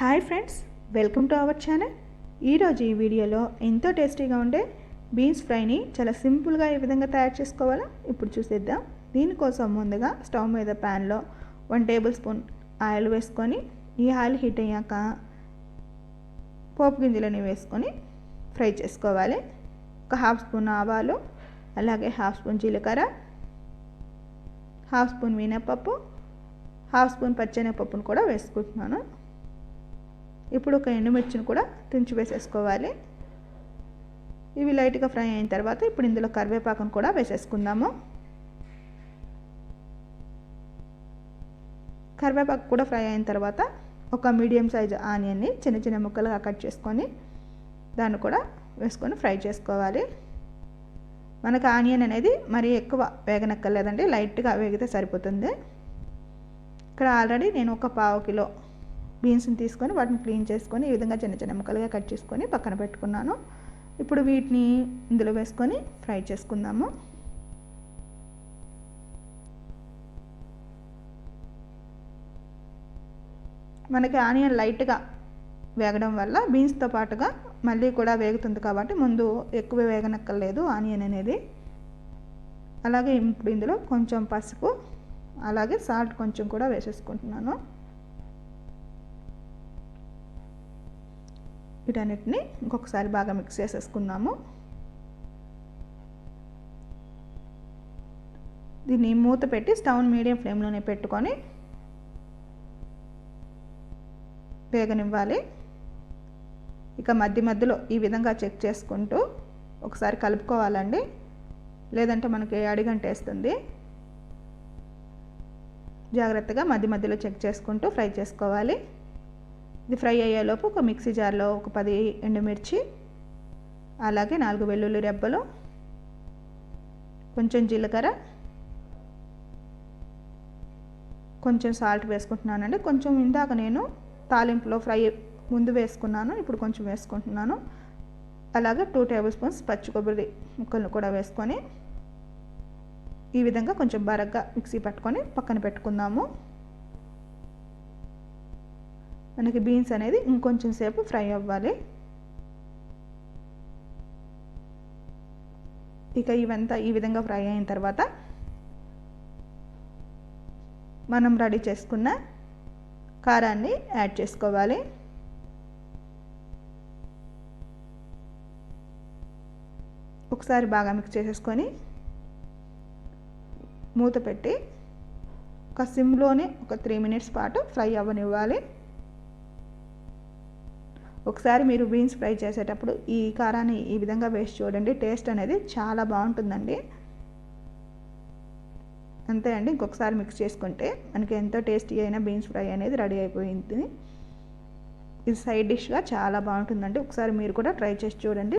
Hi friends welcome to our channel. ఈరోజు ఈ వీడియోలో ఎంతో టేస్టీగా ఉండే బీన్స్ ఫ్రైని చాలా సింపుల్గా ఏ విధంగా తయారు చేసుకోవాలో ఇప్పుడు చూసేద్దాం. దీనికోసం ముందుగా స్టవ్ మీద ప్యాన్లో వన్ టేబుల్ స్పూన్ ఆయిల్ వేసుకొని ఈ ఆయిల్ హీట్ అయ్యాక పోపు గింజలని వేసుకొని ఫ్రై చేసుకోవాలి. ఒక హాఫ్ స్పూన్ ఆవాలు అలాగే హాఫ్ స్పూన్ జీలకర్ర హాఫ్ స్పూన్ మినపప్పు హాఫ్ స్పూన్ పచ్చెనపప్పును కూడా వేసుకుంటున్నాను. ఇప్పుడు ఒక ఎండుమిర్చిని కూడా తుంచి వేసేసుకోవాలి. ఇవి లైట్గా ఫ్రై అయిన తర్వాత ఇప్పుడు ఇందులో కరివేపాకును కూడా వేసేసుకుందాము. కరివేపాకు కూడా ఫ్రై అయిన తర్వాత ఒక మీడియం సైజు ఆనియన్ని చిన్న చిన్న ముక్కలుగా కట్ చేసుకొని దాన్ని కూడా వేసుకొని ఫ్రై చేసుకోవాలి. మనకు ఆనియన్ అనేది మరీ ఎక్కువ వేగనక్కర్లేదండి లైట్గా వేగితే సరిపోతుంది. ఇక్కడ ఆల్రెడీ నేను ఒక పావు కిలో బీన్స్ని తీసుకొని వాటిని క్లీన్ చేసుకొని ఈ విధంగా చిన్న చిన్న ముక్కలుగా కట్ చేసుకొని పక్కన పెట్టుకున్నాను. ఇప్పుడు వీటిని ఇందులో వేసుకొని ఫ్రై చేసుకుందాము. మనకి ఆనియన్ లైట్గా వేగడం వల్ల బీన్స్తో పాటుగా మళ్ళీ కూడా వేగుతుంది కాబట్టి ముందు ఎక్కువ వేగనక్కర్లేదు ఆనియన్ అనేది. అలాగే ఇప్పుడు ఇందులో కొంచెం పసుపు అలాగే సాల్ట్ కొంచెం కూడా వేసేసుకుంటున్నాను. వీటన్నిటిని ఇంకొకసారి బాగా మిక్స్ చేసేసుకున్నాము. దీన్ని మూత పెట్టి స్టవ్ మీడియం ఫ్లేమ్లోనే పెట్టుకొని వేగనివ్వాలి. ఇక మధ్య మధ్యలో ఈ విధంగా చెక్ చేసుకుంటూ ఒకసారి కలుపుకోవాలండి. లేదంటే మనకి అడిగంటేస్తుంది జాగ్రత్తగా మధ్య మధ్యలో చెక్ చేసుకుంటూ ఫ్రై చేసుకోవాలి. ఇది ఫ్రై అయ్యేలోపు ఒక మిక్సీ జార్లో ఒక పది ఎండుమిర్చి అలాగే నాలుగు వెల్లుల్లి రెబ్బలు కొంచెం జీలకర్ర కొంచెం సాల్ట్ వేసుకుంటున్నానండి. కొంచెం ఇందాక నేను తాలింపులో ఫ్రై ముందు వేసుకున్నాను ఇప్పుడు కొంచెం వేసుకుంటున్నాను. అలాగే టూ టేబుల్ స్పూన్స్ పచ్చి కొబ్బరి ముక్కలను కూడా వేసుకొని ఈ విధంగా కొంచెం బరగ్గా మిక్సీ పట్టుకొని పక్కన పెట్టుకుందాము. మనకి బీన్స్ అనేది ఇంకొంచెం సేపు ఫ్రై అవ్వాలి. ఇక ఇవంతా ఈ విధంగా ఫ్రై అయిన తర్వాత మనం రెడీ చేసుకున్న కారాన్ని యాడ్ చేసుకోవాలి. ఒకసారి బాగా మిక్స్ చేసేసుకొని మూత పెట్టి ఒక సిమ్లోనే ఒక త్రీ మినిట్స్ పాటు ఫ్రై అవ్వనివ్వాలి. ఒకసారి మీరు బీన్స్ ఫ్రై చేసేటప్పుడు ఈ కారాన్ని ఈ విధంగా వేసి చూడండి. టేస్ట్ అనేది చాలా బాగుంటుందండి. అంతే అండి. ఇంకొకసారి మిక్స్ చేసుకుంటే మనకి ఎంతో టేస్టీ అయిన బీన్స్ ఫ్రై అనేది రెడీ అయిపోయింది. ఇది సైడ్ డిష్గా చాలా బాగుంటుందండి. ఒకసారి మీరు కూడా ట్రై చేసి చూడండి.